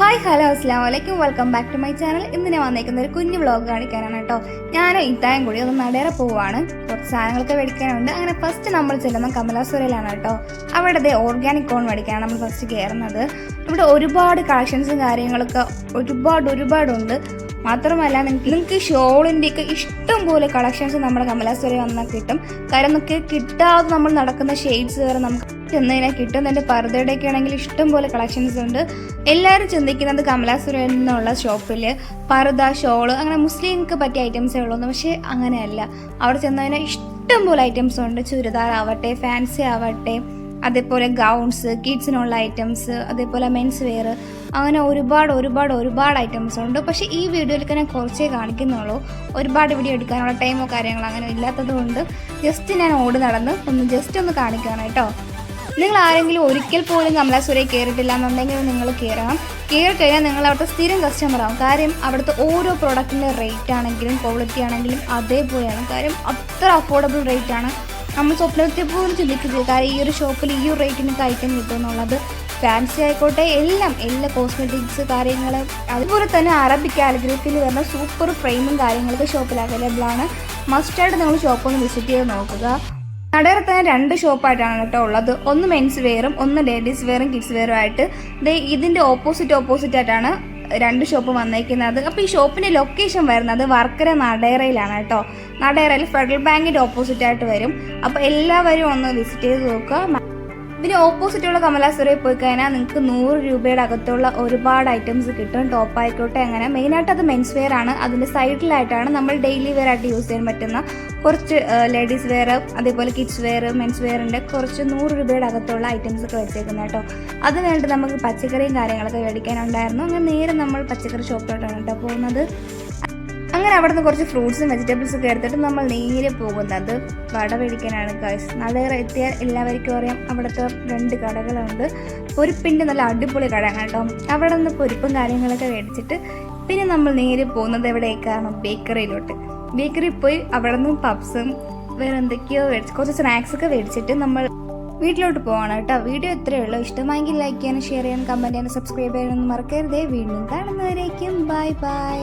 Hello അസ്ലാം വലൈക്കും welcome back to my channel ഇന്ന് ഞാൻ വന്നേക്കുന്ന ഒരു കുഞ്ഞു വ്ളോഗ് കാണിക്കാനാണ് കേട്ടോ. ഞാനും ഇത്തായം കൂടി ഒന്ന് നടേറ പോവാണ്. കുറച്ച് സാധനങ്ങളൊക്കെ മേടിക്കാനുണ്ട്. അങ്ങനെ ഫസ്റ്റ് നമ്മൾ ചെല്ലുന്ന കമലാസുരയിലാണ് കേട്ടോ. അവിടെ ഓർഗാനിക് കോൺ മേടിക്കാനാണ് നമ്മൾ ഫസ്റ്റ് കയറുന്നത്. ഇവിടെ ഒരുപാട് കളക്ഷൻസും കാര്യങ്ങളൊക്കെ ഒരുപാട് ഒരുപാടുണ്ട്. മാത്രമല്ല നിങ്ങൾക്ക് ഷോളിന്റെയൊക്കെ ഇഷ്ടം പോലെ കളക്ഷൻസ് നമ്മുടെ കമലാസുര വന്നാൽ കിട്ടും. കാര്യം നമുക്ക് കിട്ടാതെ നമ്മൾ നടക്കുന്ന ഷെയ്ഡ്സ് വരെ നമുക്ക് ചെന്നതിനാൽ കിട്ടും. എന്റെ പർദ്ദയുടെയൊക്കെ ആണെങ്കിൽ ഇഷ്ടംപോലെ കളക്ഷൻസ് ഉണ്ട്. എല്ലാവരും ചിന്തിക്കുന്നത് കമലാസുര എന്നുള്ള ഷോപ്പിൽ പർദ്ദ ഷോൾ അങ്ങനെ മുസ്ലിംക്ക് പറ്റിയ ഐറ്റംസേ ഉള്ളൂ പക്ഷേ അങ്ങനെയല്ല. അവിടെ ചെന്നതിനെ ഇഷ്ടംപോലെ ഐറ്റംസ് ഉണ്ട്. ചുരിദാർ ആവട്ടെ ഫാൻസി ആവട്ടെ അതേപോലെ ഗൗൺസ് കിഡ്സിനുള്ള ഐറ്റംസ് അതേപോലെ മെൻസ് വെയർ അങ്ങനെ ഒരുപാട് ഒരുപാട് ഒരുപാട് ഐറ്റംസ് ഉണ്ട്. പക്ഷേ ഈ വീഡിയോയിലൊക്കെ ഞാൻ കുറച്ചേ കാണിക്കുന്നുള്ളൂ. ഒരുപാട് വീഡിയോ എടുക്കാനുള്ള ടൈമോ കാര്യങ്ങളോ അങ്ങനെ ഇല്ലാത്തത് കൊണ്ട് ജസ്റ്റ് ഞാൻ ഓടി നടന്ന് ഒന്ന് ജസ്റ്റ് ഒന്ന് കാണിക്കുകയാണ് കേട്ടോ. നിങ്ങൾ ആരെങ്കിലും ഒരിക്കൽ പോലും കമലാസുരയിൽ കയറിയിട്ടില്ല എന്നുണ്ടെങ്കിൽ നിങ്ങൾ കയറണം കയറി കഴിഞ്ഞാൽ നിങ്ങൾ അവിടുത്തെ സ്ഥിരം കസ്റ്റമർ ആവും. കാര്യം അവിടുത്തെ ഓരോ പ്രോഡക്റ്റിന്റെ റേറ്റ് ആണെങ്കിലും ക്വാളിറ്റി ആണെങ്കിലും അതേപോലെയാണ്. കാര്യം അത്ര അഫോർഡബിൾ റേറ്റ് ആണ്. നമ്മൾ സ്വപ്നത്തെ പോലും ചിന്തിക്കുന്നത് കാര്യം ഈ ഒരു ഷോപ്പിൽ ഈ ഒരു റേറ്റിന് ഐറ്റം കിട്ടും എന്നുള്ളത് ഫാൻസി ആയിക്കോട്ടെ. എല്ലാം എല്ലാ കോസ്മെറ്റിക്സ് കാര്യങ്ങൾ അതുപോലെ തന്നെ അറബിക് കാലിഗ്രഫിയിൽ വരുന്ന സൂപ്പർ ഫ്രെയിമും കാര്യങ്ങളൊക്കെ ഷോപ്പിൽ അവൈലബിൾ ആണ്. മസ്റ്റായിട്ട് നിങ്ങൾ ഷോപ്പ് ഒന്ന് വിസിറ്റ് ചെയ്ത് നോക്കുക. തന്നെ രണ്ട് ഷോപ്പായിട്ടാണ് കേട്ടോ ഉള്ളത്. ഒന്ന് മെൻസ് വെയറും ഒന്ന് ലേഡീസ് വെയറും കിഡ്സ് വെയറും ആയിട്ട്. ദേ ഇതിന്റെ ഓപ്പോസിറ്റ് ഓപ്പോസിറ്റ് ആയിട്ടാണ് രണ്ട് ഷോപ്പ് വന്നേക്കുന്നത്. അപ്പോൾ ഈ ഷോപ്പിന്റെ ലൊക്കേഷൻ വരുന്നത് വർക്കര നടേറയിലാണ് കേട്ടോ. നടേറയിൽ ഫെഡറൽ ബാങ്കിന്റെ ഓപ്പോസിറ്റ് ആയിട്ട് വരും. അപ്പോൾ എല്ലാവരും ഒന്ന് വിസിറ്റ് ചെയ്ത് നോക്കുക. ഇതിന് ഓപ്പോസിറ്റുള്ള കമലാസുരയിൽ പോയി കഴിഞ്ഞാൽ നിങ്ങൾക്ക് നൂറ് രൂപയുടെ അകത്തുള്ള ഒരുപാട് ഐറ്റംസ് കിട്ടും. ടോപ്പ് ആയിക്കോട്ടെ അങ്ങനെ മെയിനായിട്ട് അത് മെൻസ് വെയർ ആണ്. അതിന്റെ സൈഡിലായിട്ടാണ് നമ്മൾ ഡെയിലി വെയർ ആയിട്ട് യൂസ് ചെയ്യാൻ പറ്റുന്ന കുറച്ച് ലേഡീസ് വെയർ അതേപോലെ കിഡ്സ് വെയർ മെൻസ് വെയറിന്റെ കുറച്ച് നൂറ് രൂപയുടെ അകത്തുള്ള ഐറ്റംസ് ഒക്കെ വെച്ചേക്കുന്നത് കേട്ടോ അത് വേണ്ടി നമുക്ക് പച്ചക്കറിയും കാര്യങ്ങളൊക്കെ മേടിക്കാനുണ്ടായിരുന്നു. അങ്ങനെ നേരെ നമ്മൾ പച്ചക്കറി ഷോപ്പിലോട്ടാണ് കേട്ടോ പോകുന്നത്. അങ്ങനെ അവിടെ നിന്ന് കുറച്ച് ഫ്രൂട്ട്സും വെജിറ്റബിൾസും ഒക്കെ എടുത്തിട്ട് നമ്മൾ നേരെ പോകുന്നത്. വട മേടിക്കാനാണ് ഗൈസ് നല്ല എത്തിയാൽ എല്ലാവർക്കും അറിയാം. അവിടുത്തെ രണ്ട് കടകളുണ്ട്. പൊരിപ്പിന്റെ നല്ല അടിപൊളി കടയാണ് കേട്ടോ. അവിടെ നിന്ന് പൊരിപ്പും കാര്യങ്ങളൊക്കെ മേടിച്ചിട്ട് പിന്നെ നമ്മൾ നേരെ പോകുന്നത് എവിടേക്കാണ്? ബേക്കറിയിലോട്ട്. ബേക്കറിയിൽ പോയി അവിടെ നിന്ന് പപ്സും വേറെ എന്തൊക്കെയോ മേടിച്ച് കുറച്ച് സ്നാക്സ് ഒക്കെ മേടിച്ചിട്ട് നമ്മൾ വീട്ടിലോട്ട് പോവാണ് കേട്ടോ. വീഡിയോ ഇത്രയേ ഉള്ളൂ. ഇഷ്ടമായെങ്കിൽ ലൈക്ക് ചെയ്യാനും ഷെയർ ചെയ്യാനും കമന്റ് ചെയ്യാനും സബ്സ്ക്രൈബ് ചെയ്യാനൊന്നും മറക്കരുതേ. വീണ്ടും കാണുന്നവരേക്കും ബൈ ബൈ